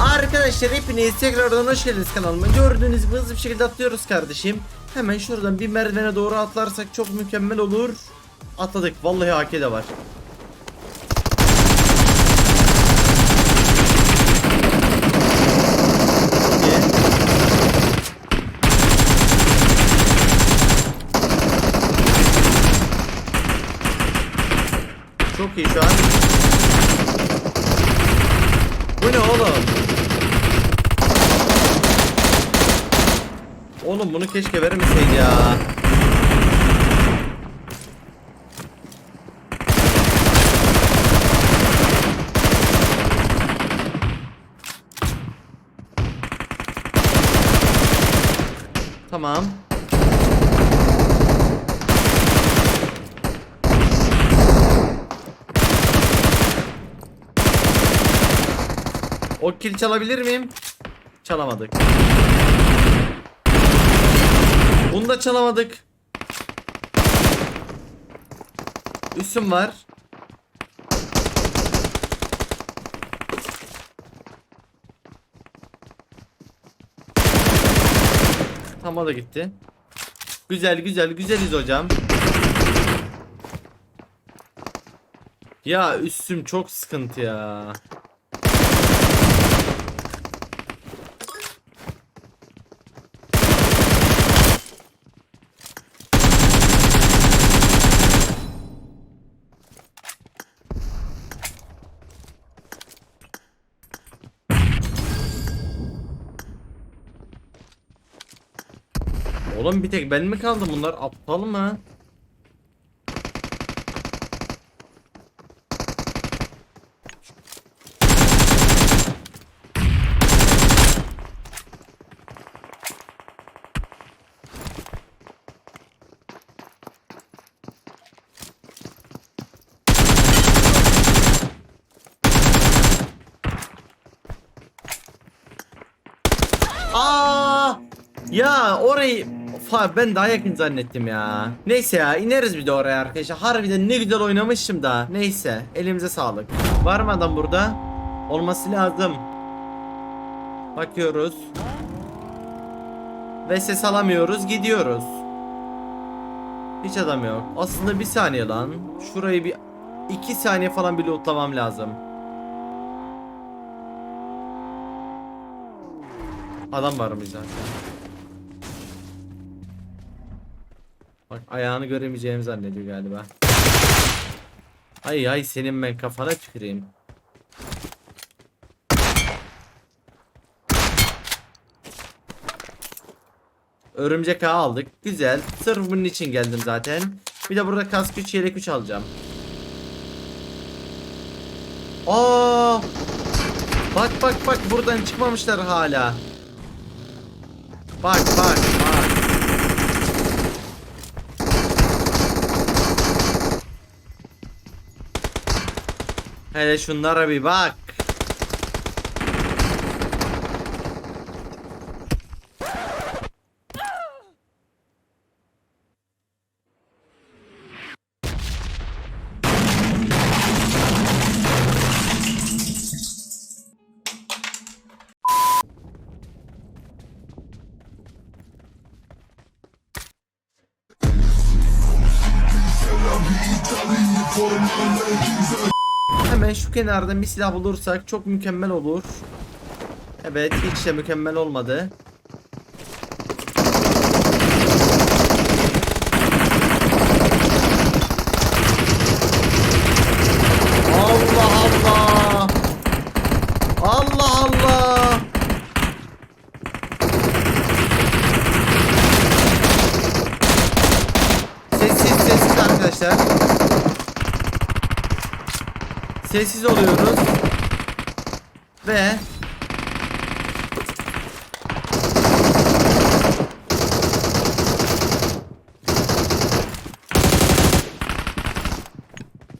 Arkadaşlar hepiniz tekrardan hoş geldiniz kanalıma. Gördüğünüz gibi hızlı bir şekilde atlıyoruz kardeşim. Hemen şuradan bir merdivene doğru atlarsak çok mükemmel olur. Atladık. Vallahi AK de var. Çok iyi şu an. Bu ne oğlum? Oğlum bunu keşke vermeseydi ya. Tamam. O kill çalabilir miyim? Çalamadık. Bunu da çalamadık. Üstüm var. Tam da gitti. Güzel güzel güzeliz hocam. Ya üstüm çok sıkıntı ya. Oğlum bir tek ben mi kaldım bunlar aptal mı? Aa! Ya orayı Fa ben daha yakın zannettim ya. Neyse ya ineriz bir de oraya arkadaşlar. Harbiden ne güzel oynamışım da. Neyse elimize sağlık. Var mı adam burada? Olması lazım. Bakıyoruz. Ve ses alamıyoruz gidiyoruz. Hiç adam yok. Aslında bir saniye lan. Şurayı bir iki saniye falan bir lootlamam lazım. Adam varmış zaten. Bak ayağını göremeyeceğimi zannediyor galiba. Ay ay senin ben kafana tüküreyim. Örümcek ağı aldık. Güzel. Sırf bunun için geldim zaten. Bir de burada kask 3 yelek 3 alacağım. Aa! Bak bak bak buradan çıkmamışlar hala. Bak bak. Hele şunlara bir bak. Hemen şu kenardan bir silah bulursak çok mükemmel olur. Evet hiç de mükemmel olmadı. Allah Allah. Allah Allah. Sessiz sessiz arkadaşlar. Sessiz oluyoruz. Ve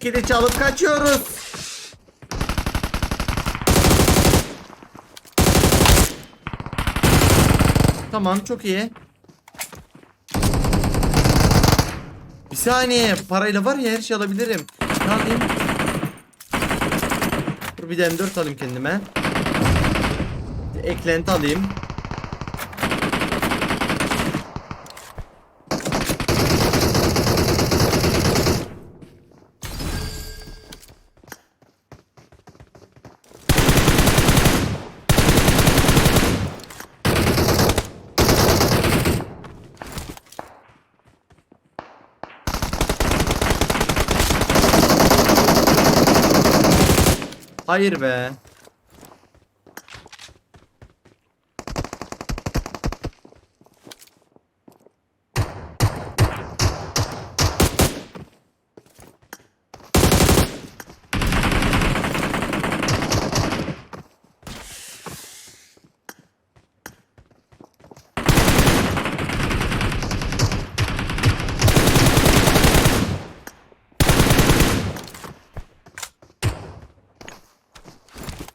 Kili çalıp kaçıyoruz. Tamam çok iyi. Bir saniye parayla var ya her şey alabilirim. Ne yapayım? bir de M4 alayım kendime. Eklenti alayım. Hayır be.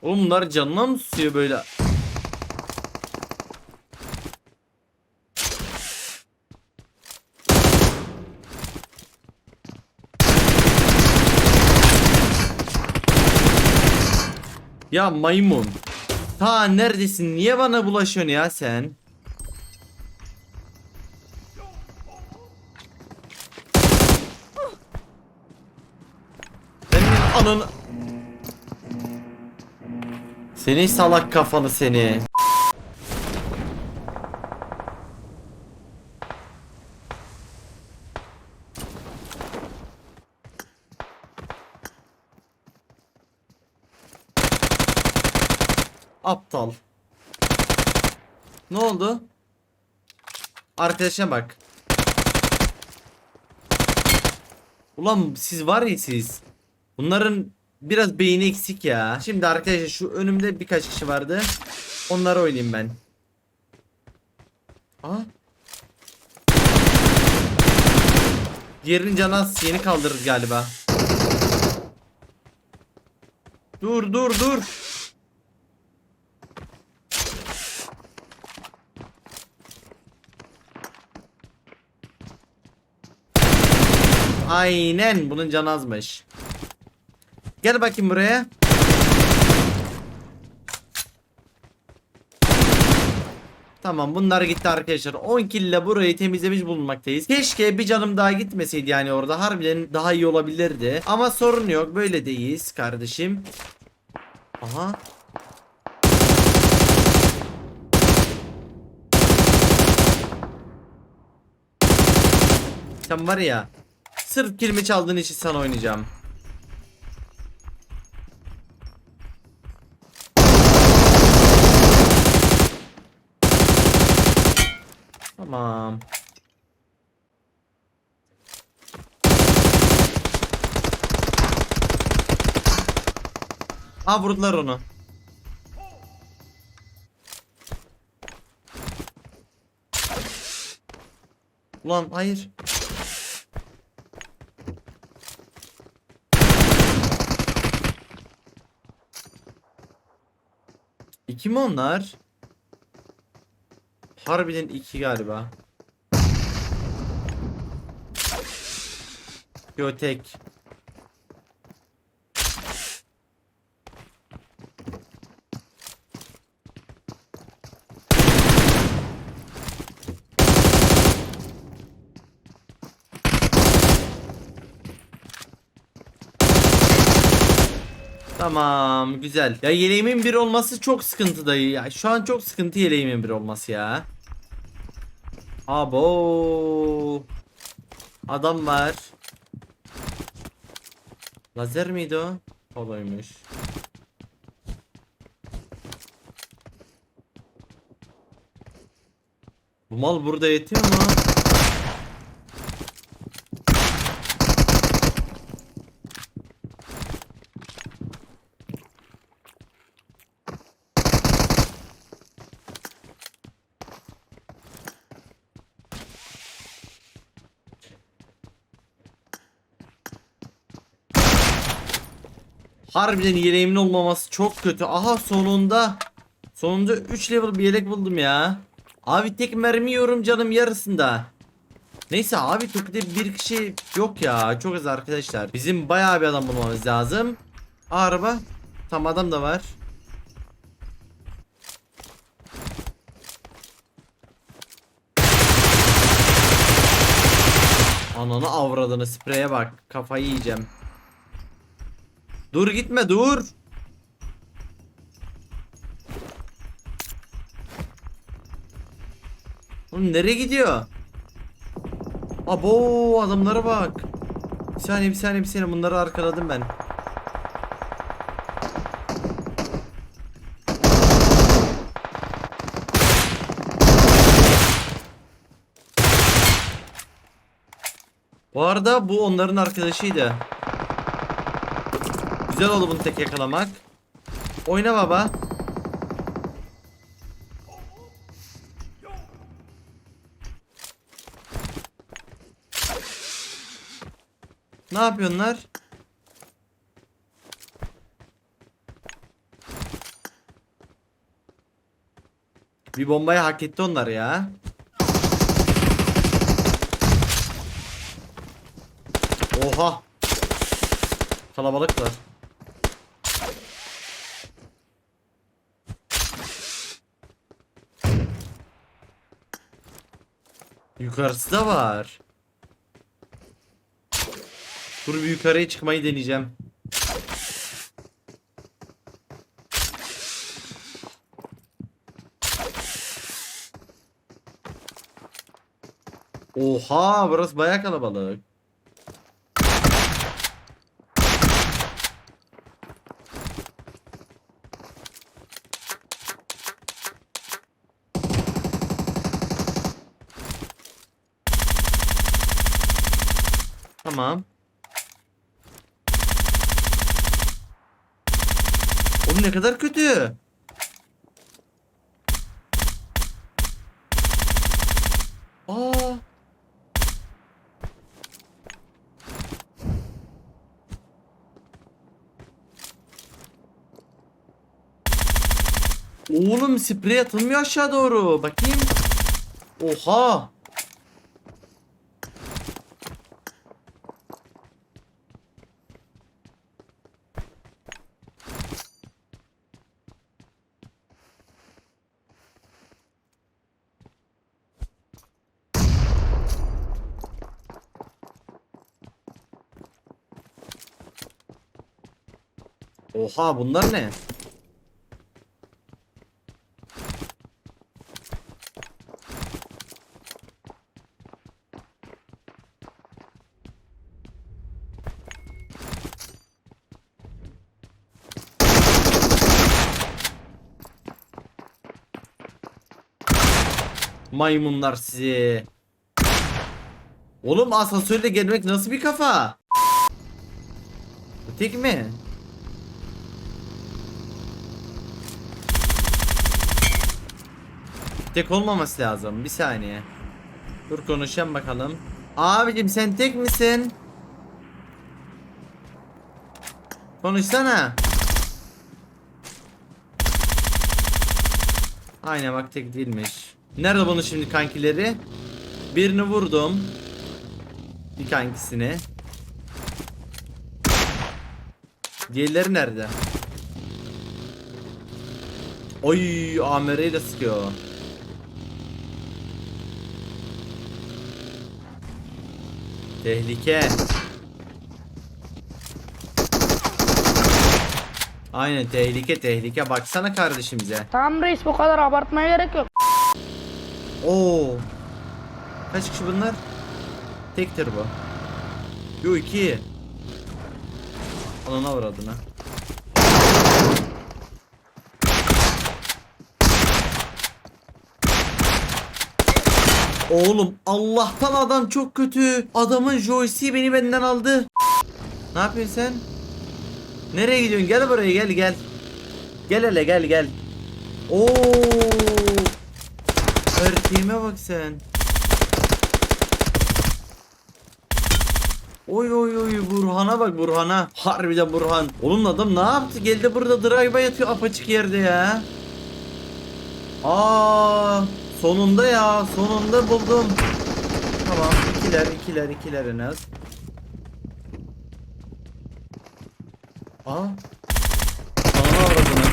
Oğlum bunlar canına mı susuyor böyle? Ya maymun. Ta neredesin? Niye bana bulaşıyorsun ya sen? Senin ananı... Seni salak kafanı seni. Aptal. Ne oldu? Arkadaşa bak. Ulan siz var ya siz. Bunların biraz beyni eksik ya. Şimdi arkadaşlar şu önümde birkaç kişi vardı. Onları oynayayım ben. Aha. Diğerinin canı az yeni kaldırır galiba. Dur dur dur. Aynen bunun canı azmış. Gel bakayım buraya. Tamam bunlar gitti arkadaşlar. 10 kill ile burayı temizlemiş bulunmaktayız. Keşke bir canım daha gitmeseydi yani orada. Harbiden daha iyi olabilirdi. Ama sorun yok. Böyle deyiz kardeşim. Aha. Sen var ya. Sırf kilimi çaldığın için sana oynayacağım. Tamam. Aa vurdular onu. Ulan hayır. İki mi onlar? Harbiden iki galiba. Yo tek. Tamam güzel. Ya yeleğimin bir olması çok sıkıntı dayı ya. Şu an çok sıkıntı yeleğimin bir olması ya. Abo. Adam var. Lazer miydi o? Olaymış. Bu mal burada yetiyor mu? Harbiden yeleğimin olmaması çok kötü. Aha sonunda. Sonunda 3 level bir yelek buldum ya. Abi tek mermi yiyorum canım yarısında. Neyse abi Türkiye'de bir kişi yok ya. Çok az arkadaşlar. Bizim bayağı bir adam bulmamız lazım. Araba. Tam adam da var. Ananı avradını spreye bak. Kafayı yiyeceğim. Dur gitme dur. Oğlum nereye gidiyor? Abo adamlara bak. Bir saniye bir saniye bir saniye bunları arkaladım ben. Bu arada bu onların arkadaşıydı. Güzel oldu bunu tek yakalamak. Oyna baba. Ne yapıyorlar? Bir bombayı hak etti onlar ya. Oha. Kalabalıklar. Yukarısı da var. Dur bir yukarıya çıkmayı deneyeceğim. Oha burası baya kalabalık. Tamam. Oğlum ne kadar kötü. Oğlum sprey atılmıyor aşağı doğru. Bakayım. Oha. Oha bunlar ne? Maymunlar sizi. Oğlum asansörle gelmek nasıl bir kafa? Tek mi? Tek olmaması lazım. Bir saniye. Dur konuşalım bakalım. Abicim sen tek misin? Konuşsana. Aynen bak tek değilmiş. Nerede bunun şimdi kankileri? Birini vurdum. Bir kankisini. Diğerleri nerede? Oy AMR ile sıkıyor. Tehlike. Aynen tehlike tehlike baksana kardeşimize. Tamam reis bu kadar abartmaya gerek yok. Oo. Kaç kişi bunlar? Tektir bu. Yo iki. Anana avradına. Oğlum Allah'tan adam çok kötü. Adamın joystick'i beni benden aldı. Ne yapıyorsun sen? Nereye gidiyorsun? Gel buraya gel gel. Gel hele gel gel. Oo. Erkeğime bak sen. Oy oy oy Burhan'a bak Burhan'a. Harbiden Burhan. Oğlum adam ne yaptı? Geldi burada drive'a yatıyor apaçık yerde ya. Aa, sonunda ya. Sonunda buldum. Tamam. ikiler ikiler ikiler en az. Aa. Ananı avradını.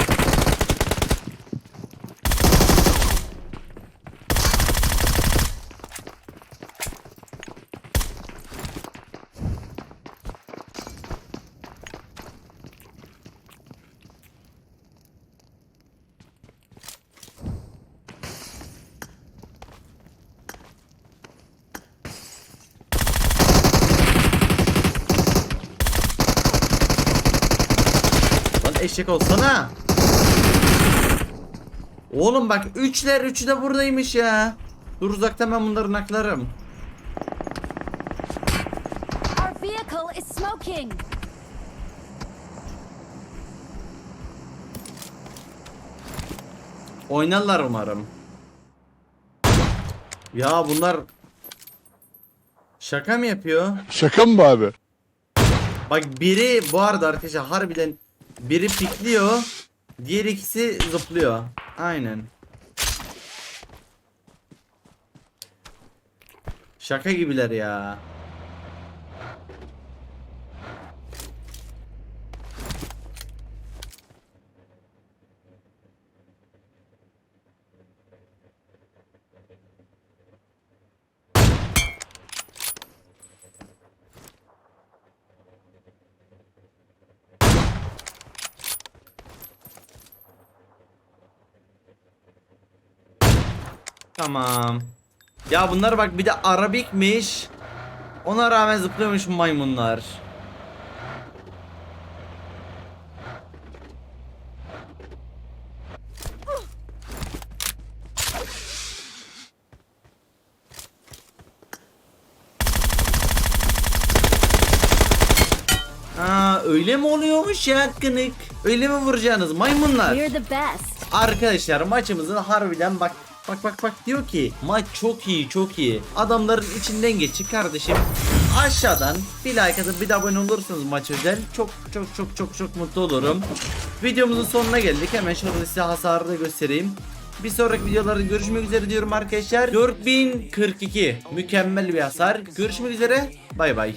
Eşek olsana. Oğlum bak üçler üçü de buradaymış ya. Dur uzaktan ben bunları naklarım. Our vehicle is smoking. Oynarlar umarım. Ya bunlar şaka mı yapıyor? Şaka mı abi? Bak biri bu arada arkadaşlar harbiden biri pikliyor. Diğer ikisi zıplıyor. Aynen. Şaka gibiler ya. Tamam. Ya bunlar bak bir de Arabikmiş. Ona rağmen zıplıyormuş maymunlar. Aa öyle mi oluyormuş ya kınık? Öyle mi vuracaksınız maymunlar? Arkadaşlar maçımızın harbiden bak bak bak bak diyor ki maç çok iyi çok iyi. Adamların içinden geçik kardeşim. Aşağıdan bir like atıp bir de abone olursanız maç özel çok çok çok çok çok mutlu olurum. Videomuzun sonuna geldik. Hemen şurada size hasarı da göstereyim. Bir sonraki videolarda görüşmek üzere diyorum arkadaşlar. 4042 mükemmel bir hasar. Görüşmek üzere. Bay bay.